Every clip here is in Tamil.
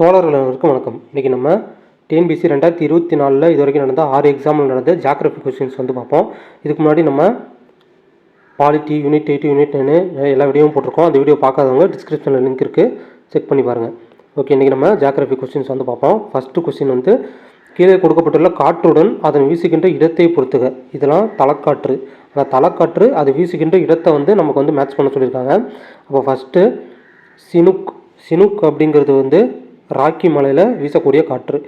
தோழர்கள் அனைவருக்கும் வணக்கம். இன்றைக்கி நம்ம டிஎன்பிசி ரெண்டாயிரத்தி இருபத்தி நாலில் இது வரைக்கும் நடந்த ஆறு எக்ஸாமில் நடந்த ஜாக்ரஃபி கொஸ்டின்ஸ் வந்து பார்ப்போம். இதுக்கு முன்னாடி நம்ம polity unit eight unit nine எல்லா வீடியோவும் போட்டிருக்கோம். அந்த வீடியோ பார்க்காதவங்க டிஸ்கிரிப்ஷனில் லிங்க் இருக்குது செக் பண்ணி பாருங்கள் ஓகே இன்றைக்கி நம்ம ஜாக்ரஃபி கொஸ்டின்ஸ் வந்து பார்ப்போம். ஃபஸ்ட்டு கொஸ்டின் வந்து கீழே கொடுக்கப்பட்டுள்ள காற்றுடன் அதன் வீசுகின்ற இடத்தை பொறுத்துக. இதெல்லாம் தலைக்காற்று அந்த தலைக்காற்று அது வீசுகின்ற இடத்தை வந்து நமக்கு வந்து மேட்ச் பண்ண சொல்லியிருக்காங்க. அப்போ ஃபஸ்ட்டு சினுக் சினுக் அப்படிங்கிறது வந்து ராக்கி மலையில் வீசக்கூடிய காற்று.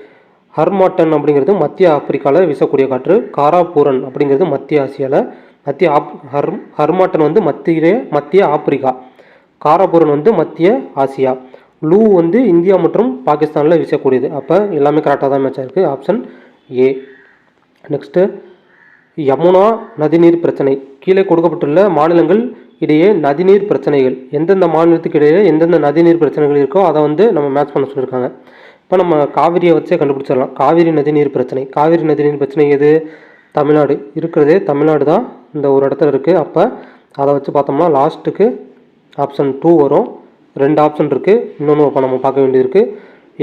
ஹர்மாட்டன் அப்படிங்கிறது மத்திய ஆப்பிரிக்காவில் வீசக்கூடிய காற்று. காராபூரன் அப்படிங்கிறது மத்திய ஆசியாவில் மத்திய ஆப் ஹர் ஹர்மாட்டன் வந்து மத்திய மத்திய ஆப்பிரிக்கா. காராபூரன் வந்து மத்திய ஆசியா. லூ வந்து இந்தியா மற்றும் பாகிஸ்தானில் வீசக்கூடியது. அப்போ எல்லாமே கரெக்டாக தான் மேட்ச் இருக்குது ஆப்ஷன் ஏ நெக்ஸ்ட்டு யமுனா நதிநீர் பிரச்சனை. கீழே கொடுக்கப்பட்டுள்ள மாநிலங்கள் இடையே நதிநீர் பிரச்சனைகள் எந்தெந்த மாநிலத்துக்கு இடையே எந்தெந்த நதிநீர் பிரச்சனைகள் இருக்கோ அதை வந்து நம்ம மேட்ச் பண்ண சொல்லியிருக்காங்க. இப்போ நம்ம காவிரியை வச்சே கண்டுபிடிச்சிடலாம். காவிரி நதிநீர் பிரச்சனை. காவிரி நதிநீர் பிரச்சனை எது? தமிழ்நாடு. இருக்கிறதே தமிழ்நாடு தான் இந்த ஒரு இடத்துல இருக்குது அப்போ அதை வச்சு பார்த்தோம்னா லாஸ்ட்டுக்கு ஆப்ஷன் டூ வரும். ரெண்டு ஆப்ஷன் இருக்குது இன்னொன்று இப்போ நம்ம பார்க்க வேண்டியிருக்கு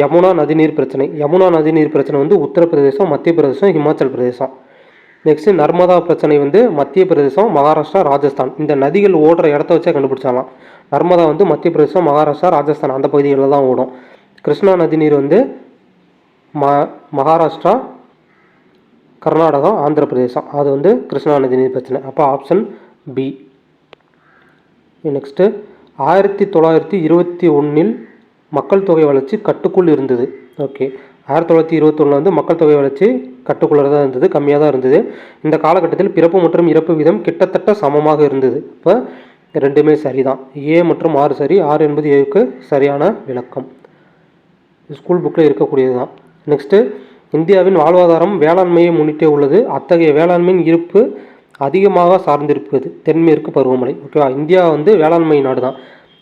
யமுனா நதிநீர் பிரச்சனை. யமுனா நதிநீர் பிரச்சனை வந்து உத்தரப்பிரதேசம் மத்திய பிரதேசம் ஹிமாச்சல் பிரதேசம். நெக்ஸ்ட் நர்மதா பிரச்சனை வந்து மத்திய பிரதேசம் மகாராஷ்டிரா ராஜஸ்தான். இந்த நதிகள் ஓடுற இடத்த வச்சே கண்டுபிடிச்சாலாம் நர்மதா வந்து மத்திய பிரதேசம் மகாராஷ்டிரா ராஜஸ்தான் அந்த பகுதிகளில் தான் ஓடும். கிருஷ்ணா நதிநீர் வந்து ம மகாராஷ்டிரா கர்நாடகா ஆந்திர பிரதேசம். அது வந்து கிருஷ்ணா நதிநீர் பிரச்சனை. அப்போ ஆப்ஷன் பி நெக்ஸ்ட்டு ஆயிரத்தி தொள்ளாயிரத்தி இருபத்தி ஒன்றில் மக்கள் தொகை வளர்ச்சி கட்டுக்குள் இருந்தது. ஓகே ஆயிரத்தி தொள்ளாயிரத்தி இருபத்தொன்னில் வந்து மக்கள் தொகை வளர்ச்சி கட்டுக்குள்ளே தான் இருந்தது கம்மியாக தான் இருந்தது. இந்த காலகட்டத்தில் பிறப்பு மற்றும் இறப்பு வீதம் கிட்டத்தட்ட சமமாக இருந்தது. இப்போ ரெண்டுமே சரிதான். ஏ மற்றும் ஆறு சரி ஆறு என்பது ஏவுக்கு சரியான விளக்கம். ஸ்கூல் புக்கில் இருக்கக்கூடியது தான் நெக்ஸ்ட்டு இந்தியாவின் வாழ்வாதாரம் வேளாண்மையை முன்னிட்டே உள்ளது. அத்தகைய வேளாண்மையின் இருப்பு அதிகமாக சார்ந்திருப்பது தென்மேற்கு பருவமழை. ஓகேவா இந்தியா வந்து வேளாண்மை நாடு தான்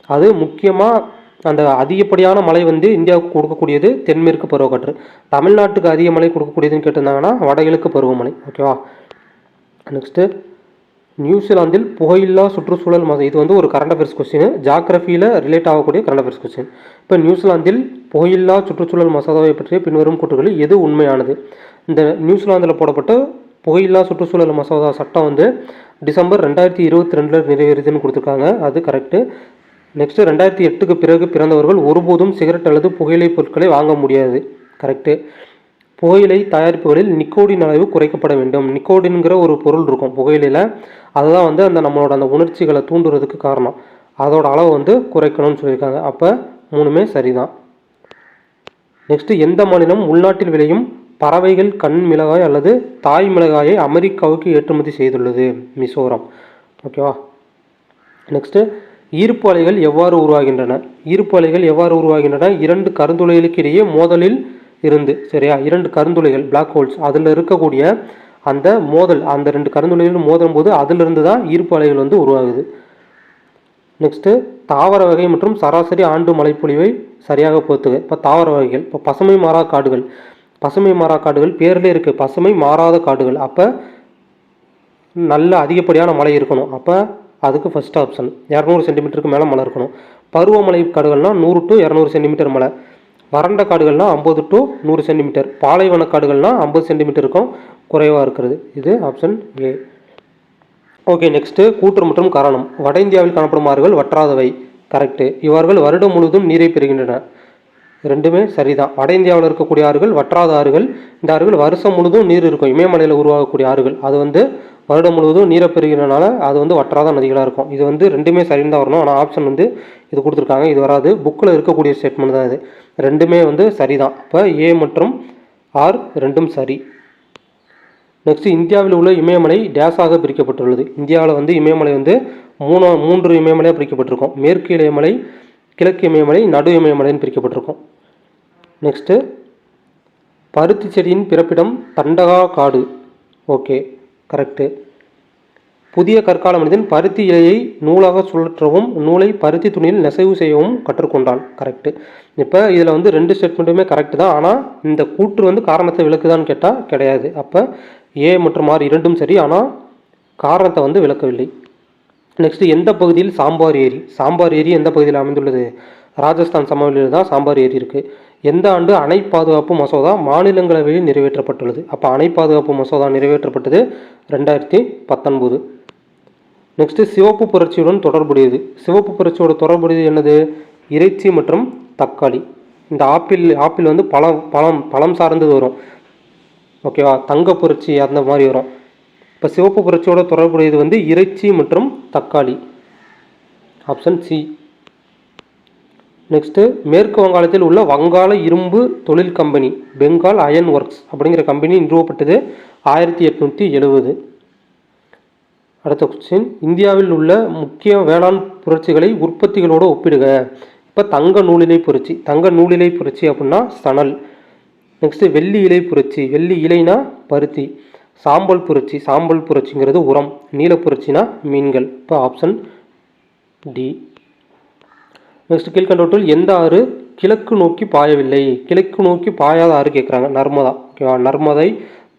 அது முக்கியமாக அந்த அதிகப்படியான மழை வந்து இந்தியாவுக்கு கொடுக்கக்கூடியது தென்மேற்கு பருவக்காற்று. தமிழ்நாட்டுக்கு அதிக மழை கொடுக்கக்கூடியதுன்னு கேட்டிருந்தாங்கன்னா வடகிழக்கு பருவமழை. ஓகேவா நெக்ஸ்ட்டு நியூசிலாந்தில் புகையில்லா சுற்றுச்சூழல் மாசு இது வந்து ஒரு கரண்ட் அஃபேர்ஸ் கொஸ்டின் ஜாகிரஃபியில் ரிலேட் ஆகக்கூடிய கரண்ட் அஃபேர்ஸ் கொஸ்டின் இப்போ நியூசிலாந்தில் புகையில்லா சுற்றுச்சூழல் மசோதாவை பற்றிய பின்வரும் கூற்றுகளில் எது உண்மையானது? இந்த நியூசிலாந்தில் போடப்பட்ட புகையில்லா சுற்றுச்சூழல் மசோதா சட்டம் வந்து டிசம்பர் ரெண்டாயிரத்தி இருபத்தி ரெண்டில் நிறைவேறுதுன்னு கொடுத்துருக்காங்க. அது கரெக்டு நெக்ஸ்ட்டு ரெண்டாயிரத்தி எட்டுக்கு பிறகு பிறந்தவர்கள் ஒருபோதும் சிகரெட் அல்லது புகையிலை பொருட்களை வாங்க முடியாது. கரெக்டு புகையிலை தயாரிப்புகளில் நிக்கோடின் அளவு குறைக்கப்பட வேண்டும். நிக்கோடின்கிற ஒரு பொருள் இருக்கும் புகையிலையில். அதுதான் வந்து அந்த நம்மளோட அந்த உணர்ச்சிகளை தூண்டுறதுக்கு காரணம். அதோட அளவு வந்து குறைக்கணும்னு சொல்லியிருக்காங்க. அப்போ மூணுமே சரிதான். நெக்ஸ்ட்டு எந்த மாநிலம் உள்நாட்டில் விளையும் பறவைகள் கண் மிளகாய் அல்லது தாய் மிளகாயை அமெரிக்காவுக்கு ஏற்றுமதி செய்துள்ளது? மிசோரம். ஓகேவா நெக்ஸ்ட்டு ஈர்ப்பு அலைகள் எவ்வாறு உருவாகின்றன? ஈர்ப்பு அலைகள் எவ்வாறு உருவாகின்றன? இரண்டு கருந்துளைகளுக்கு இடையே மோதலில் இருந்து சரியா? இரண்டு கருந்துளைகள் பிளாக் ஹோல்ஸ் அதில் இருக்கக்கூடிய அந்த மோதல் அந்த ரெண்டு கருந்துளைகள் மோதும் போது அதிலிருந்து தான் ஈர்ப்பு அலைகள் வந்து உருவாகுது. நெக்ஸ்ட்டு தாவர வகை மற்றும் சராசரி ஆண்டு மழைப்பொழிவை சரியாக பொறுத்துக. இப்போ தாவர வகைகள் இப்போ பசுமை மாறா காடுகள். பசுமை மாறா காடுகள் பேரிலே இருக்குது பசுமை மாறாத காடுகள். அப்போ நல்ல அதிகப்படியான மழை இருக்கணும். அப்போ அதுக்கு ஃபஸ்ட் ஆப்ஷன் இரநூறு சென்டிமீட்டருக்கு மேலே மழை இருக்கணும். பருவமழை காடுகள்னால் நூறு டு இரநூறு சென்டிமீட்டர் மழை வறண்ட காடுகள்னால் ஐம்பது டு நூறு சென்டிமீட்டர் பாலைவன காடுகள்னால் ஐம்பது சென்டிமீட்டர் இருக்கும். குறைவாக இருக்கிறது. இது ஆப்ஷன் ஏ ஓகே நெக்ஸ்ட்டு கூற்று மற்றும் காரணம். வட இந்தியாவில் காணப்படும் ஆறுகள் வற்றாதவை. கரெக்டு இவர்கள் வருடம் முழுவதும் நீரை பெறுகின்றன. ரெண்டுமே சரிதான். வட இந்தியாவில் இருக்கக்கூடிய ஆறுகள் வற்றாத ஆறுகள். இந்த ஆறுகள் வருஷம் முழுதும் நீர் இருக்கும். இமயமலையில் உருவாகக்கூடிய ஆறுகள். அது வந்து வருடம் முழுவதும் நீரை பெறுகிறனால அது வந்து வற்றாத நதிகளாக இருக்கும். இது வந்து ரெண்டுமே சரின்னு தான் வரணும். ஆனால் ஆப்ஷன் வந்து இது கொடுத்துருக்காங்க. இது வராது. புக்கில் இருக்கக்கூடிய ஸ்டேட்மெண்ட் தான் இது. ரெண்டுமே வந்து சரிதான். இப்போ ஏ மற்றும் ஆர் ரெண்டும் சரி. நெக்ஸ்ட் இந்தியாவில் உள்ள இமயமலை டேஸாக பிரிக்கப்பட்டுள்ளது. இந்தியாவில் வந்து இமயமலை வந்து மூணு மூன்று இமயமலையாக பிரிக்கப்பட்டிருக்கும். மேற்கு இமயமலை கிழக்கு இமயமலை நடு இமயமலைன்னு பிரிக்கப்பட்டிருக்கும். நெக்ஸ்ட்டு பருத்தி செடியின் பிறப்பிடம் தண்டகா காடு. ஓகே கரெக்டு புதிய கற்கால மனிதன் பருத்தி இலையை நூலாக சுழற்றவும் நூலை பருத்தி துணியில் நெசவு செய்யவும் கற்றுக்கொண்டான். கரெக்டு இப்போ இதில் வந்து ரெண்டு ஸ்டேட்மெண்ட்டுமே கரெக்டு தான். ஆனால் இந்த கூற்று வந்து காரணத்தை விளக்குதான்னு கேட்டால் கிடையாது. அப்போ ஏ மற்றும் ஆர் இரண்டும் சரி. ஆனால் காரணத்தை வந்து விளக்கவில்லை. நெக்ஸ்ட் எந்த பகுதியில் சாம்பார் ஏரி? சாம்பார் ஏரி எந்த பகுதியில் அமைந்துள்ளது? ராஜஸ்தான் சமவெளியில் தான் சாம்பார் ஏரி இருக்குது எந்த ஆண்டு அணை பாதுகாப்பு மசோதா மாநிலங்களவையில் நிறைவேற்றப்பட்டுள்ளது? அப்போ அணை பாதுகாப்பு மசோதா நிறைவேற்றப்பட்டது ரெண்டாயிரத்தி பத்தொன்பது. நெக்ஸ்ட்டு சிவப்பு புரட்சியுடன் தொடர்புடையது. சிவப்பு புரட்சியோட தொடர்புடையது என்னது? இறைச்சி மற்றும் தக்காளி. இந்த ஆப்பிள் ஆப்பிள் வந்து பழம் பழம் பழம் சார்ந்தது வரும். ஓகேவா தங்க புரட்சி அந்த மாதிரி வரும். இப்போ சிவப்பு புரட்சியோட தொடர்புடையது வந்து இறைச்சி மற்றும் தக்காளி. ஆப்ஷன் சி நெக்ஸ்ட்டு மேற்கு வங்காளத்தில் உள்ள வங்காள இரும்பு தொழில் கம்பெனி பெங்கால் அயன் ஒர்க்ஸ் அப்படிங்கிற கம்பெனி நிறுவப்பட்டது ஆயிரத்தி எட்நூற்றி எழுபது அடுத்த கொஸ்டின் இந்தியாவில் உள்ள முக்கிய வேளாண் புரட்சிகளை உற்பத்திகளோடு ஒப்பிடுக. இப்போ தங்க நூலிலை புரட்சி. தங்க நூலிலை புரட்சி அப்படின்னா சணல். நெக்ஸ்ட்டு வெள்ளி இலை புரட்சி. வெள்ளி இலைனா பருத்தி. சாம்பல் புரட்சி. சாம்பல் புரட்சிங்கிறது உரம். நீல புரட்சினா மீன்கள். இப்போ ஆப்ஷன் டி நெக்ஸ்ட் கீழ்கண்டவற்றில் எந்த ஆறு கிழக்கு நோக்கி பாயவில்லை? கிழக்கு நோக்கி பாயாத ஆறு கேட்குறாங்க. நர்மதா. ஓகேவா நர்மதை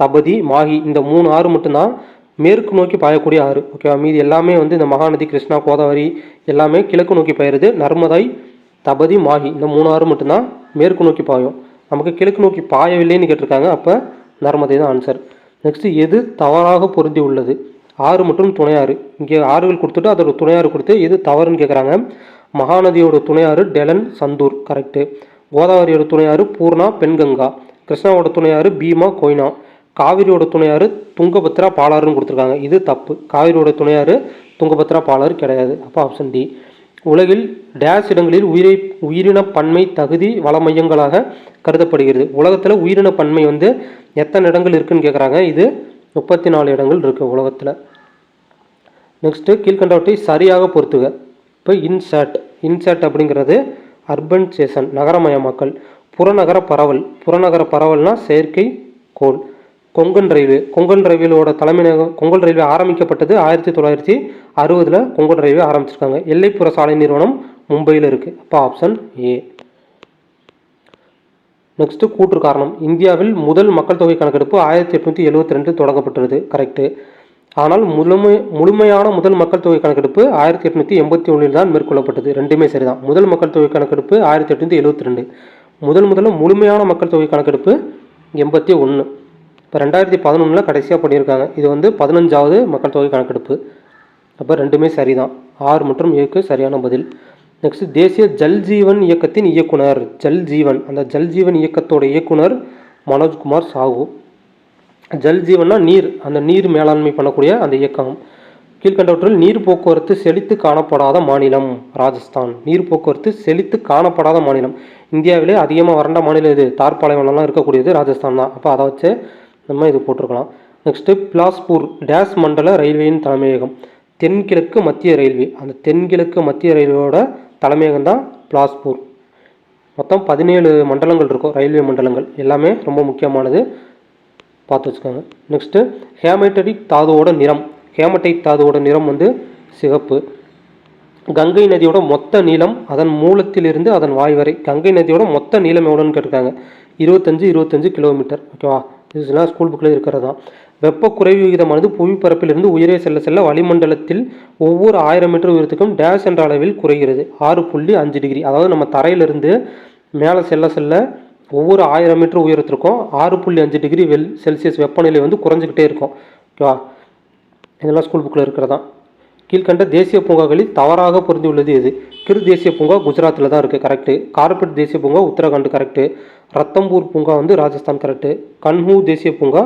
தபதி மாகி இந்த மூணு ஆறு மட்டும்தான் மேற்கு நோக்கி பாயக்கூடிய ஆறு. ஓகேவா மீதி எல்லாமே வந்து இந்த மகாநதி கிருஷ்ணா கோதாவரி எல்லாமே கிழக்கு நோக்கி பாயிருது நர்மதை தபதி மாகி இந்த மூணு ஆறு மட்டும்தான் மேற்கு நோக்கி பாயும். நமக்கு கிழக்கு நோக்கி பாயவில்லைன்னு கேட்டிருக்காங்க. அப்போ நர்மதை தான் ஆன்சர் நெக்ஸ்ட் எது தவறாக பொருந்தி உள்ளது ஆறு மற்றும் துணையாறு. இங்கே ஆறுகள் கொடுத்துட்டு அதோட துணையாறு கொடுத்து எது தவறுன்னு கேட்குறாங்க. மகாநதியோட துணையாறு டெலன் சந்தூர் கரெக்டு கோதாவரியோட துணையாறு பூர்ணா பெண்கங்கா. கிருஷ்ணாவோட துணையாறு பீமா கொய்னா. காவிரியோட துணையாறு துங்கபத்ரா பாலாறுன்னு கொடுத்துருக்காங்க. இது தப்பு. காவிரியோட துணையாறு துங்கபத்ரா பாலாறு கிடையாது. அப்போ ஆப்ஷன் டி உலகில் டேஷ் இடங்களில் உயிரை உயிரின பன்மை தகுதி வள மையங்களாக கருதப்படுகிறது. உலகத்தில் உயிரின பன்மை வந்து எத்தனை இடங்கள் இருக்குன்னு கேட்குறாங்க இது முப்பத்தி நாலு இடங்கள் இருக்குது உலகத்தில். நெக்ஸ்ட்டு கீழ்கண்டவற்றை சரியாக பொறுத்துக இப்போ இன்சர்ட் இன்சர்ட் அப்படிங்கிறது அர்பன்சேஷன் நகரமயமாக்கல் புறநகர பரவல். புறநகர பரவல்னால் செயற்கை கோள். கொங்கன் ரயில்வே. கொங்கன் ரயில்வேலோட தலைமையகம் கொங்கன் ரயில்வே ஆரம்பிக்கப்பட்டது ஆயிரத்தி தொள்ளாயிரத்தி அறுபதில் கொங்கன் ரயில்வே ஆரம்பிச்சிருக்காங்க. எல்லைப்புற சாலை நிறுவனம் மும்பையில் இருக்குது அப்போ ஆப்ஷன் ஏ நெக்ஸ்ட்டு கூற்று காரணம். இந்தியாவில் முதல் மக்கள் தொகை கணக்கெடுப்பு ஆயிரத்தி எட்நூற்றி எழுபத்தி ரெண்டு தொடங்கப்பட்டுள்ளது. கரெக்டு ஆனால் முழுமை முழுமையான முதல் மக்கள் தொகை கணக்கெடுப்பு ஆயிரத்தி எட்நூற்றி எண்பத்தி ஒன்றில் தான் மேற்கொள்ளப்பட்டது. ரெண்டுமே சரிதான். முதல் மக்கள் தொகை கணக்கெடுப்பு ஆயிரத்தி எட்நூற்றி எழுபத்தி ரெண்டு. முதல் முதல்ல முழுமையான மக்கள் தொகை கணக்கெடுப்பு எண்பத்தி ஒன்று இப்போ ரெண்டாயிரத்தி பதினொன்றில் கடைசியாக பண்ணியிருக்காங்க. இது வந்து பதினஞ்சாவது மக்கள் தொகை கணக்கெடுப்பு. அப்போ ரெண்டுமே சரிதான். ஆறு மற்றும் ஏக்கு சரியான பதில். நெக்ஸ்ட் தேசிய ஜல் ஜீவன் இயக்கத்தின் இயக்குனர் ஜல் ஜீவன். அந்த ஜல் ஜீவன் இயக்கத்தோட இயக்குனர் மனோஜ்குமார் சாஹூ ஜல் ஜீவன்னா நீர். அந்த நீர் மேலாண்மை பண்ணக்கூடிய அந்த இயக்கம். கீழ்கண்டவற்றில் நீர் போக்குவரத்து செழித்து காணப்படாத மாநிலம் ராஜஸ்தான். நீர் போக்குவரத்து செழித்து காணப்படாத மாநிலம். இந்தியாவிலே அதிகமாக வறண்ட மாநிலம் இது தார்பாலைவனம்லாம் இருக்கக்கூடியது ராஜஸ்தான் தான். அப்போ அதை வச்சு நம்ம இது போட்டிருக்கலாம். நெக்ஸ்ட்டு பிலாஸ்பூர் டேஸ் மண்டல ரயில்வேயின் தலைமையகம். தென்கிழக்கு மத்திய ரயில்வே. அந்த தென்கிழக்கு மத்திய ரயில்வேயோட தலைமையகம் தான் பிலாஸ்பூர். மொத்தம் பதினேழு மண்டலங்கள் இருக்கும். ரயில்வே மண்டலங்கள். எல்லாமே ரொம்ப முக்கியமானது. பார்த்து வச்சுக்கோங்க. நெக்ஸ்ட்டு ஹேமடைட் தாதுவோட நிறம். ஹேமடைட் தாதுவோட நிறம் வந்து சிகப்பு. கங்கை நதியோட மொத்த நீளம் அதன் மூலத்திலிருந்து அதன் வாய் வரை. கங்கை நதியோட மொத்த நீளம் எவ்வளோன்னு கேட்டிருக்காங்க. இருபத்தஞ்சு இருபத்தஞ்சு கிலோமீட்டர். ஓகேவா இதெல்லாம் ஸ்கூல் புக்கில் இருக்கிறது? தான் வெப்ப குறைவு விகிதமானது புவிப்பரப்பிலிருந்து உயரே செல்ல செல்ல வளிமண்டலத்தில் ஒவ்வொரு ஆயிரம் மீட்டர் உயரத்துக்கும் டேஷ் என்ற அளவில் குறைகிறது. ஆறு புள்ளி அஞ்சு டிகிரி அதாவது நம்ம தரையிலிருந்து மேலே செல்ல செல்ல ஒவ்வொரு ஆயிரம் மீட்டர் உயரத்திற்கும் ஆறு புள்ளி அஞ்சு டிகிரி வெல் செல்சியஸ் வெப்பநிலை வந்து குறைஞ்சிக்கிட்டே இருக்கும். ஓகேவா? இதெல்லாம் ஸ்கூல் புக்கில் இருக்கிறதான் கீழ்கண்ட தேசிய பூங்காக்களில் தவறாக பொருந்தியுள்ளது இது எது? கிர் தேசிய பூங்கா குஜராத்தில் தான் இருக்குது கரெக்டு கார்பெட் தேசிய பூங்கா உத்தரகாண்ட் கரெக்டு ரத்தம்பூர் பூங்கா வந்து ராஜஸ்தான் கரெக்டு கன்ஹூ தேசிய பூங்கா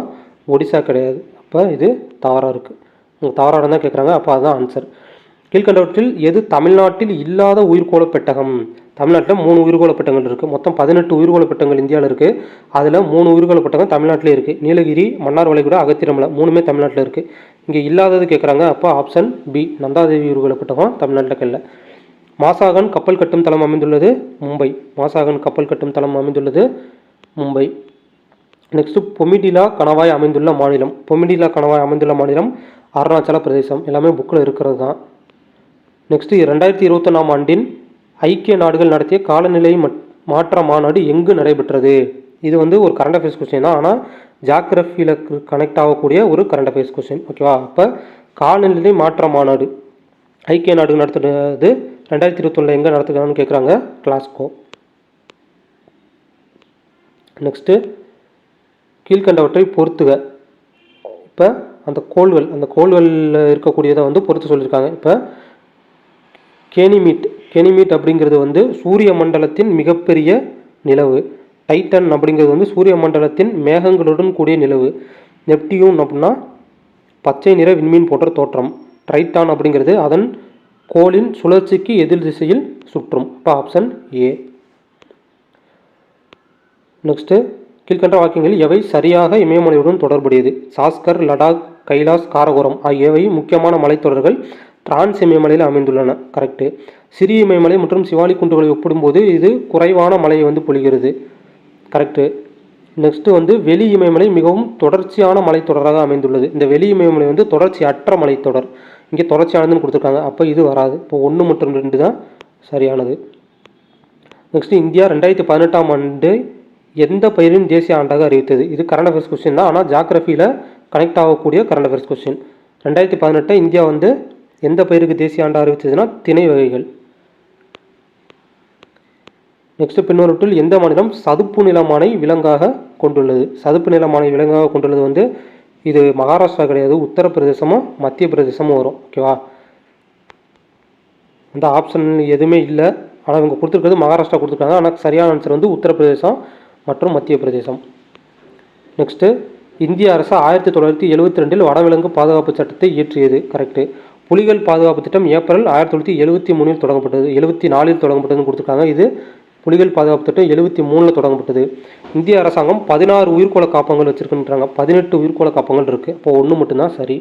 ஒடிசா கிடையாது. அப்போ இது தவறாக இருக்குது தவறாக தான் கேட்குறாங்க அப்போ அதுதான் ஆன்சர் கீழ்கண்டவற்றில் எது தமிழ்நாட்டில் இல்லாத உயிர்கோள பெட்டகம்? தமிழ்நாட்டில் மூணு உயிர்கோள பெட்டங்கள் இருக்குது மொத்தம் பதினெட்டு உயிர்கோள பெட்டங்கள் இந்தியாவில் இருக்குது அதில் மூணு உயிர்கோள பெட்டகம் தமிழ்நாட்டிலே இருக்குது நீலகிரி மன்னார் வளைகுடா அகத்திரமலை மூணுமே தமிழ்நாட்டில் இருக்குது இங்கே இல்லாதது கேட்குறாங்க அப்போ ஆப்ஷன் பி நந்தாதேவி உயிர்கோள பெட்டகம் தமிழ்நாட்டில் இல்லை மாசாகன் கப்பல் கட்டும் தளம் அமைந்துள்ளது மும்பை. மாசாகன் கப்பல் கட்டும் தளம் அமைந்துள்ளது மும்பை. நெக்ஸ்ட்டு பொமிடிலா கணவாய் அமைந்துள்ள மாநிலம். பொமிடிலா கணவாய் அமைந்துள்ள மாநிலம் அருணாச்சல பிரதேசம். எல்லாமே புக்கில் இருக்கிறது தான் நெக்ஸ்ட்டு ரெண்டாயிரத்தி இருபத்தொன்னாம் ஆண்டின் ஐக்கிய நாடுகள் நடத்திய காலநிலை மட்- மாற்ற மாநாடு எங்கு நடைபெற்றது? இது வந்து ஒரு கரண்ட் அஃபேர்ஸ் கொஸ்டின் தான். ஆனால் ஜாகிரஃபியில் கனெக்ட் ஆகக்கூடிய ஒரு கரண்ட் அஃபேர்ஸ் கொஸ்டின் ஓகேவா அப்போ காலநிலை மாற்ற மாநாடு ஐக்கிய நாடுகள் நடத்துறது ரெண்டாயிரத்தி இருபத்தொன்னில் எங்கே நடத்துகிறான்னு கேட்குறாங்க கிளாஸ்கோ நெக்ஸ்ட்டு கீழ்கண்டவற்றை பொறுத்துக. இப்போ அந்த கோள்கள் அந்த கோள்களில் இருக்கக்கூடியதை வந்து பொறுத்து சொல்லியிருக்காங்க. இப்போ கேனிமீட் கேனிமீட் அப்படிங்கிறது வந்து சூரிய மண்டலத்தின் மிகப்பெரிய நிலவு. டைட்டன் அப்படிங்கிறது வந்து சூரிய மண்டலத்தின் மேகங்களுடன் கூடிய நிலவு. நெப்டியூன் அப்படின்னா பச்சை நிற விண்மீன் போன்ற தோற்றம். ட்ரைட்டான் அப்படிங்கிறது அதன் கோளின் சுழற்சிக்கு எதிர் திசையில் சுற்றும். இப்போ ஆப்ஷன் ஏ நெக்ஸ்ட்டு கீழ்கண்ட வாக்கியங்களில் எவை சரியாக இமயமலையுடன் தொடர்புடையது? சாஸ்கர் லடாக் கைலாஸ் காரகோரம் ஆகியவை முக்கியமான மலைத்தொடர்கள். டிரான்ஸ் இமயமலையில் அமைந்துள்ளன. கரெக்டு சிறிய இமயமலை மற்றும் சிவாலி குன்றுகளை ஒப்பிடும்போது இது குறைவான மலையை வந்து பொழிகிறது. கரெக்டு நெக்ஸ்ட்டு வந்து வெளி இமயமலை மிகவும் தொடர்ச்சியான மலைத்தொடராக அமைந்துள்ளது. இந்த வெளி இமயமலை வந்து தொடர்ச்சியற்ற மலைத்தொடர். இங்கே தொடர்ச்சியானதுன்னு கொடுத்துருக்காங்க. அப்போ இது வராது. இப்போ ஒன்று மற்றும் ரெண்டு தான் சரியானது. நெக்ஸ்ட்டு இந்தியா ரெண்டாயிரத்தி பதினெட்டாம் ஆண்டு எந்த பயிரின் தேசிய ஆண்டாக அறிவித்தது. இது கரண்ட் அஃபேர்ஸ் கொஸ்டின் தான். ஆனால் ஜாகிரஃபியில் கனெக்ட் ஆகக்கூடிய கரண்ட் அஃபேர்ஸ் கொஸ்டின் ரெண்டாயிரத்தி பதினெட்டை இந்தியா வந்து எந்த பயிருக்கு தேசிய ஆண்டாக அறிவித்ததுன்னா திணை வகைகள். நெக்ஸ்ட் பின்னொருட்டில் எந்த மாநிலம் சதுப்பு நிலமானை விலங்காக கொண்டுள்ளது? சதுப்பு நிலமானை விலங்காக கொண்டுள்ளது வந்து இது மகாராஷ்டிரா கிடையாது உத்தரப்பிரதேசமும் மத்திய பிரதேசமும் வரும் ஓகேவா அந்த ஆப்ஷன் எதுவுமே இல்லை. ஆனால் இவங்க கொடுத்துருக்கிறது மகாராஷ்டிரா கொடுத்துருக்காங்க. ஆனால் சரியான ஆன்சர் வந்து உத்தரப்பிரதேசம் மற்றும் மத்திய பிரதேசம் நெக்ஸ்ட்டு இந்திய அரசு ஆயிரத்தி தொள்ளாயிரத்தி எழுபத்தி ரெண்டில் வனவிலங்கு பாதுகாப்பு சட்டத்தை இயற்றியது கரெக்டு புலிகள் பாதுகாப்பு திட்டம் ஏப்ரல் ஆயிரத்தி தொள்ளாயிரத்தி எழுபத்தி மூணில் தொடங்கப்பட்டது. எழுபத்தி நாலில் தொடங்கப்பட்டதுன்னு கொடுத்துருக்காங்க. இது புலிகள் பாதுகாப்பு திட்டம் எழுபத்தி மூணில் தொடங்கப்பட்டது. இந்திய அரசாங்கம் பதினாறு உயிர்கோள காப்பகங்கள் வச்சுருக்குன்றாங்க. பதினெட்டு உயிர்கோள காப்பகங்கள் இருக்குது இப்போ ஒன்று மட்டும்தான் சரி.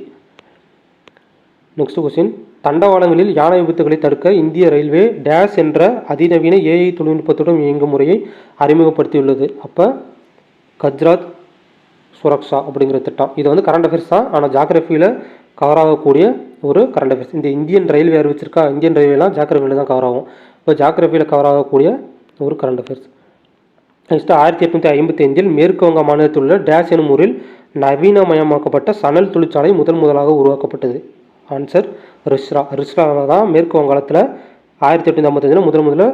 நெக்ஸ்ட் கொஸ்டின் தண்டவாளங்களில் யானை விபத்துகளை தடுக்க இந்திய ரயில்வே டேஷ் என்ற அதிநவீன ஏஐ தொழில்நுட்பத்துடன் இயங்கும் முறையை அறிமுகப்படுத்தியுள்ளது. அப்போ கஜ்ராத் சுரக்ஷா அப்படிங்கிற திட்டம். இது வந்து கரண்ட் அஃபேர்ஸ் தான். ஆனால் ஜாகிரஃபியில் கவர் ஆகக்கூடிய ஒரு கரண்ட் அஃபேர்ஸ் இந்த இந்தியன் ரயில்வே அறிவிச்சிருக்கா? இந்தியன் ரயில்வேலாம் ஜாகிரஃபியில் தான் கவர் ஆகும். இப்போ ஜாக்ரஃபியில் கவர் ஆகக்கூடிய ஒரு கரண்ட் அஃபேர்ஸ் நெக்ஸ்ட் ஆயிரத்தி எட்நூற்றி ஐம்பத்தி ஐந்தில் மேற்கு வங்க மாநிலத்தில் உள்ள டேஷ் எனும் ஊரில் நவீனமயமாக்கப்பட்ட சணல் தொழிற்சாலை முதல் முதலாக உருவாக்கப்பட்டது. ஆன்சர் ரிஸ்ரா ரிஸ்ராவில் தான் மேற்கு வங்காளத்தில் ஆயிரத்தி எட்நூற்றி ஐம்பத்தஞ்சில் முதல் முதல்ல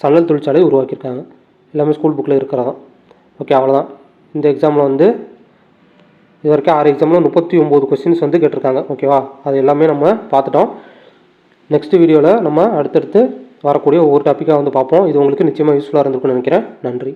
சணல் தொழிற்சாலை உருவாக்கியிருக்காங்க. எல்லாமே ஸ்கூல் புக்கில் இருக்கிறதான் ஓகே அவ்வளோதான் இந்த எக்ஸாமில் வந்து இது வரைக்கும் ஆறு எக்ஸாமில் முப்பத்தி ஒம்பது கொஸ்டின்ஸ் வந்து கேட்டிருக்காங்க. ஓகேவா அது எல்லாமே நம்ம பார்த்துட்டோம். நெக்ஸ்ட் வீடியோவில் நம்ம அடுத்தடுத்து வரக்கூடிய ஒவ்வொரு டாப்பிக்காக வந்து பார்ப்போம். இது உங்களுக்கு நிச்சயமாக யூஸ்ஃபுல்லாக இருந்திருக்கும்னு நினைக்கிறேன். நன்றி.